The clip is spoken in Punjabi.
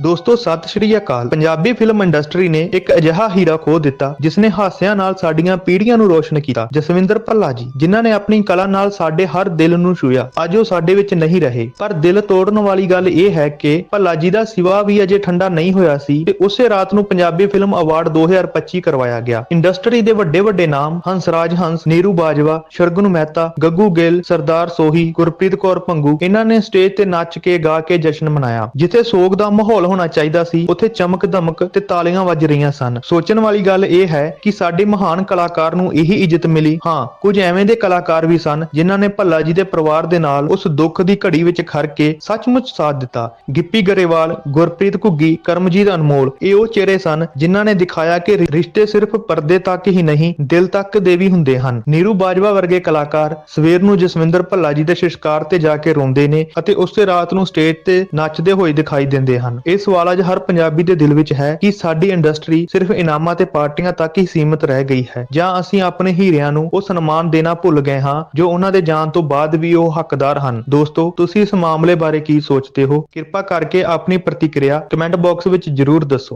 ਦੋਸਤੋ, ਸਤਿ ਸ਼੍ਰੀ ਅਕਾਲ। ਪੰਜਾਬੀ ਫਿਲਮ ਇੰਡਸਟਰੀ ਨੇ ਇੱਕ ਅਜਿਹਾ ਹੀਰਾ ਖੋ ਦਿੱਤਾ ਜਿਸ ਨੇ ਹਾਸਿਆਂ ਨਾਲ ਸਾਡੀਆਂ ਪੀੜ੍ਹੀਆਂ ਨੂੰ ਰੋਸ਼ਨ ਕੀਤਾ। ਜਸਵਿੰਦਰ ਭੱਲਾ ਜੀ, ਜਿਨ੍ਹਾਂ ਨੇ ਆਪਣੀ ਕਲਾ ਨਾਲ ਸਾਡੇ ਹਰ ਦਿਲ ਨੂੰ ਛੂਇਆ ਅੱਜ ਉਹ ਸਾਡੇ ਵਿੱਚ ਨਹੀਂ ਰਹੇ। ਪਰ ਦਿਲ ਤੋੜਨ ਵਾਲੀ ਗੱਲ ਇਹ ਹੈ ਕਿ ਭੱਲਾ ਜੀ ਦਾ ਸਿਵਾ ਵੀ ਅਜੇ ਠੰਡਾ ਨਹੀਂ ਹੋਇਆ ਸੀ ਤੇ ਉਸੇ ਰਾਤ ਨੂੰ ਪੰਜਾਬੀ ਫਿਲਮ ਅਵਾਰਡ 2025 ਕਰਵਾਇਆ ਗਿਆ। ਇੰਡਸਟਰੀ ਦੇ ਵੱਡੇ ਵੱਡੇ ਨਾਮ ਹੰਸਰਾਜ ਹੰਸ, ਨੀਰੂ ਬਾਜਵਾ ਸ਼ਰਗੁਨ ਮਹਿਤਾ, ਗੱਗੂ ਗਿੱਲ, ਸਰਦਾਰ ਸੋਹੀ, ਗੁਰਪ੍ਰੀਤ ਕੌਰ ਪੰਗੂ ਇਹਨਾਂ ਨੇ ਸਟੇਜ ਤੇ ਨੱਚ ਕੇ, ਗਾ ਕੇ ਜਸ਼ਨ ਮਨਾਇਆ, ਜਿੱਥੇ ਸੋਗ ਦਾ ਮਾਹੌਲ ਹੋਣਾ ਚਾਹੀਦਾ ਸੀ। ਉੱਥੇ ਚਮਕ ਧਮਕ ਤੇ ਤਾਲੀਆਂ ਵੱਜ ਰਹੀਆਂ ਸਨ। ਸੋਚਣ ਵਾਲੀ ਗੱਲ ਇਹ ਹੈ ਕਿ ਸਾਡੇ ਮਹਾਨ ਕਲਾਕਾਰ ਨੂੰ ਇਹੀ ਇੱਜ਼ਤ ਮਿਲੀ। ਹਾਂ, ਕੁਝ ਐਵੇਂ ਦੇ ਕਲਾਕਾਰ ਵੀ ਸਨ ਜਿਨ੍ਹਾਂ ਨੇ ਭੱਲਾ ਜੀ ਦੇ ਪਰਿਵਾਰ ਦੇ ਨਾਲ ਉਸ ਦੁੱਖ ਦੀ ਘੜੀ ਵਿੱਚ ਖੜ ਕੇ ਸੱਚਮੁੱਚ ਸਾਥ ਦਿੱਤਾ। ਗਿੱਪੀ ਗਰੇਵਾਲ, ਗੁਰਪ੍ਰੀਤ ਘੁੱਗੀ, ਕਰਮਜੀਤ ਅਨਮੋਲ, ਇਹ ਉਹ ਚਿਹਰੇ ਸਨ ਜਿਨ੍ਹਾਂ ਨੇ ਦਿਖਾਇਆ ਕਿ ਰਿਸ਼ਤੇ ਸਿਰਫ ਪਰਦੇ ਤੱਕ ਹੀ ਨਹੀਂ, ਦਿਲ ਤੱਕ ਦੇ ਵੀ ਹੁੰਦੇ ਹਨ। ਨੀਰੂ ਬਾਜਵਾ ਵਰਗੇ ਕਲਾਕਾਰ ਸਵੇਰ ਨੂੰ ਜਸਵਿੰਦਰ ਭੱਲਾ ਜੀ ਦੇ ਸ਼ਿਸ਼ਕਾਰ ਤੇ ਜਾ ਕੇ ਰੋਂਦੇ ਨੇ ਅਤੇ ਉਸੇ ਰਾਤ ਨੂੰ ਸਟੇਜ ਤੇ ਨੱਚਦੇ ਹੋਏ ਦਿਖਾਈ ਦਿੰਦੇ ਹਨ। ਇਹ ਸਵਾਲ ਅੱਜ ਹਰ ਪੰਜਾਬੀ ਦੇ ਦਿਲ ਵਿੱਚ ਹੈ ਕਿ ਸਾਡੀ ਇੰਡਸਟਰੀ ਸਿਰਫ ਇਨਾਮਾਂ ਤੇ ਪਾਰਟੀਆਂ ਤੱਕ ਹੀ ਸੀਮਿਤ ਰਹਿ ਗਈ ਹੈ। ਜਾਂ ਅਸੀਂ ਆਪਣੇ ਹੀਰਿਆਂ ਨੂੰ ਉਹ ਸਨਮਾਨ ਦੇਣਾ ਭੁੱਲ ਗਏ ਹਾਂ ਜੋ ਉਹਨਾਂ ਦੇ ਜਾਣ ਤੋਂ ਬਾਅਦ ਵੀ ਉਹ ਹੱਕਦਾਰ ਹਨ। ਦੋਸਤੋ, ਤੁਸੀਂ ਇਸ ਮਾਮਲੇ ਬਾਰੇ ਕੀ ਸੋਚਦੇ ਹੋ? ਕਿਰਪਾ ਕਰਕੇ ਆਪਣੀ ਪ੍ਰਤੀਕਿਰਿਆ ਕਮੈਂਟ ਬਾਕਸ ਵਿੱਚ ਜਰੂਰ ਦੱਸੋ।